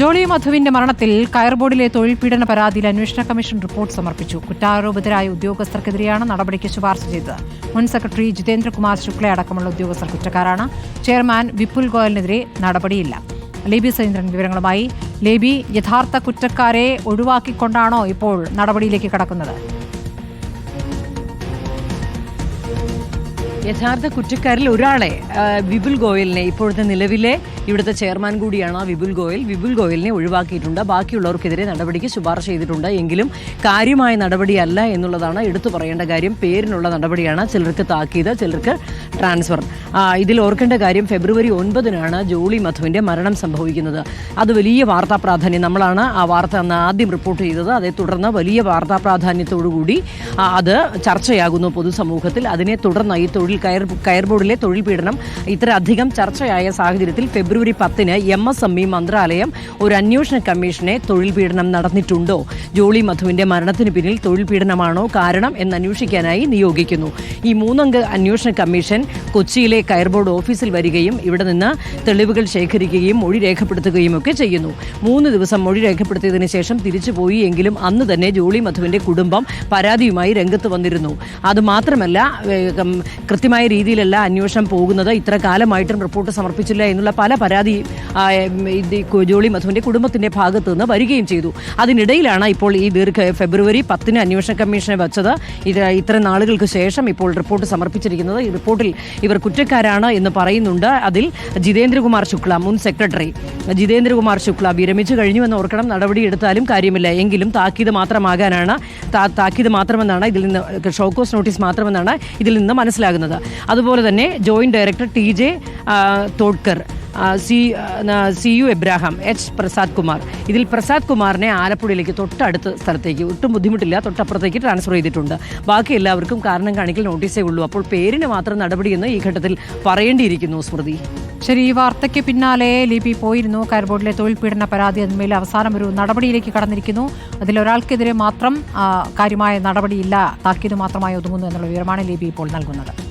ജോളി മധുവിന്റെ മരണത്തിൽ കയർ ബോർഡിലെ തൊഴിൽ പീഡന പരാതിയിൽ അന്വേഷണ കമ്മീഷൻ റിപ്പോർട്ട് സമർപ്പിച്ചു. കുറ്റാരോപിതരായ ഉദ്യോഗസ്ഥർക്കെതിരെയാണ് നടപടിക്ക് ശുപാർശ ചെയ്തത്. മുൻ സെക്രട്ടറി ജിതേന്ദ്രകുമാർ ശുക്ല അടക്കമുള്ള ഉദ്യോഗസ്ഥർ കുറ്റക്കാരാണ്. ചെയർമാൻ വിപുൽ ഗോയലിനെതിരെ നടപടിയില്ല. ലേബി സൈന്ദ്രൻ വിവരങ്ങളുമായി. ലേബി യഥാർത്ഥ കുറ്റക്കാരെ ഒഴിവാക്കിക്കൊണ്ടാണോ ഇപ്പോൾ നടപടിയിലേക്ക് കടക്കുന്നത്? യഥാർത്ഥ കുറ്റക്കാരിൽ ഒരാളെ വിപുൽ ഗോയലിനെ ഇപ്പോഴത്തെ നിലവിലെ ഇവിടുത്തെ ചെയർമാൻ കൂടിയാണ് വിപുൽ ഗോയൽ. വിപുൽ ഗോയലിനെ ഒഴിവാക്കിയിട്ടുണ്ട്. ബാക്കിയുള്ളവർക്കെതിരെ നടപടിക്ക് ശുപാർശ ചെയ്തിട്ടുണ്ട്. എങ്കിലും കാര്യമായ നടപടിയല്ല എന്നുള്ളതാണ് എടുത്തു പറയേണ്ട കാര്യം. പേരിനുള്ള നടപടിയാണ് ചിലർക്ക് താക്കീത് ചിലർക്ക് ട്രാൻസ്ഫർ. ഇതിൽ ഓർക്കേണ്ട കാര്യം ഫെബ്രുവരി ഒൻപതിനാണ് ജോളി മധുവിന്റെ മരണം സംഭവിക്കുന്നത്. അത് വലിയ വാർത്താ പ്രാധാന്യം നമ്മളാണ് ആ വാർത്ത അന്ന് ആദ്യം റിപ്പോർട്ട് ചെയ്തത്. അതേ തുടർന്ന് വലിയ വാർത്താ പ്രാധാന്യത്തോടുകൂടി അത് ചർച്ചയാകുന്നു പൊതുസമൂഹത്തിൽ. അതിനെ തുടർന്ന് ഈ തൊഴിൽ കയർ കയർ ബോർഡിലെ തൊഴിൽ പീഡനം ഇത്രയധികം ചർച്ചയായ സാഹചര്യത്തിൽ ഫെബ്രുവരി പത്തിന് എം എസ് എം ഇ മന്ത്രാലയം ഒരു അന്വേഷണ കമ്മീഷനെ തൊഴിൽ പീഡനം നടന്നിട്ടുണ്ടോ? ജോളി മധുവിന്റെ മരണത്തിന് പിന്നിൽ തൊഴിൽ പീഡനമാണോ കാരണം എന്ന് അന്വേഷിക്കാനായി നിയോഗിക്കുന്നു. ഈ മൂന്നംഗ അന്വേഷണ കമ്മീഷൻ കൊച്ചിയിലെ കയർ ബോർഡ് ഓഫീസിൽ വരികയും ഇവിടെ നിന്ന് തെളിവുകൾ ശേഖരിക്കുകയും മൊഴി രേഖപ്പെടുത്തുകയും ഒക്കെ ചെയ്യുന്നു. മൂന്ന് ദിവസം മൊഴി രേഖപ്പെടുത്തിയതിനു ശേഷം തിരിച്ചുപോയി എങ്കിലും അന്ന് തന്നെ ജോളി മധുവിന്റെ കുടുംബം പരാതിയുമായി രംഗത്ത് വന്നിരുന്നു. അത് മാത്രമല്ല ഏഹ്, ഉം, കൃത്യമായ രീതിയിലല്ല അന്വേഷണം പോകുന്നത്. ഇത്ര കാലമായിട്ടും റിപ്പോർട്ട് സമർപ്പിച്ചില്ല എന്നുള്ള പല പരാതി ജോളി മധുവിന്റെ കുടുംബത്തിന്റെ ഭാഗത്തു നിന്ന് വരികയും ചെയ്തു. അതിനിടയിലാണ് ഇപ്പോൾ ഈ ദീർഘ ഫെബ്രുവരി പത്തിന് അന്വേഷണ കമ്മീഷനെ വച്ചത്. ഇത് ഇത്ര നാളുകൾക്ക് ശേഷം ഇപ്പോൾ റിപ്പോർട്ട് സമർപ്പിച്ചിരിക്കുന്നത്. ഈ റിപ്പോർട്ടിൽ ഇവർ കുറ്റക്കാരാണ് എന്ന് പറയുന്നുണ്ട്. അതിൽ ജിതേന്ദ്രകുമാർ ശുക്ല മുൻ സെക്രട്ടറി ജിതേന്ദ്രകുമാർ ശുക്ല വിരമിച്ചു കഴിഞ്ഞുവെന്ന് ഓർക്കണം. നടപടിയെടുത്താലും കാര്യമില്ല. എങ്കിലും താക്കീത് മാത്രമാകാനാണ് താക്കീത് മാത്രമെന്നാണ് ഇതിൽ നിന്ന് ഷോക്കോസ് നോട്ടീസ് മാത്രമെന്നാണ് ഇതിൽ നിന്ന് മനസ്സിലാകുന്നത്. അതുപോലെ തന്നെ joint director T J Thodkar C C U Abraham H Prasad Kumar. ഇതിൽ പ്രസാദ് കുമാറിനെ ആലപ്പുഴയിലേക്ക് തൊട്ടടുത്ത സ്ഥലത്തേക്ക് ഒട്ടും ബുദ്ധിമുട്ടില്ല തൊട്ടപ്പുറത്തേക്ക് ട്രാൻസ്ഫർ ചെയ്തിട്ടുണ്ട്. ബാക്കി എല്ലാവർക്കും കാരണം കാണിക്കൽ നോട്ടീസേ ഉള്ളൂ. അപ്പോൾ പേരിന് മാത്രം നടപടിയെന്ന് ഈ ഘട്ടത്തിൽ പറയേണ്ടിയിരിക്കുന്നു സ്മൃതി. ശരി ഈ വാർത്തയ്ക്ക് പിന്നാലെ ലിപി പോയിരുന്നു. കയർബോർഡിലെ തൊഴിൽ പീഡന പരാതി എന്നിവയിൽ അവസാനം ഒരു നടപടിയിലേക്ക് കടന്നിരിക്കുന്നു. അതിലൊരാൾക്കെതിരെ മാത്രം കാര്യമായ നടപടിയില്ല താക്കീത് മാത്രമായി ഒതുങ്ങുന്നു എന്നുള്ള വിവരമാണ് ലിപി ഇപ്പോൾ നൽകുന്നത്.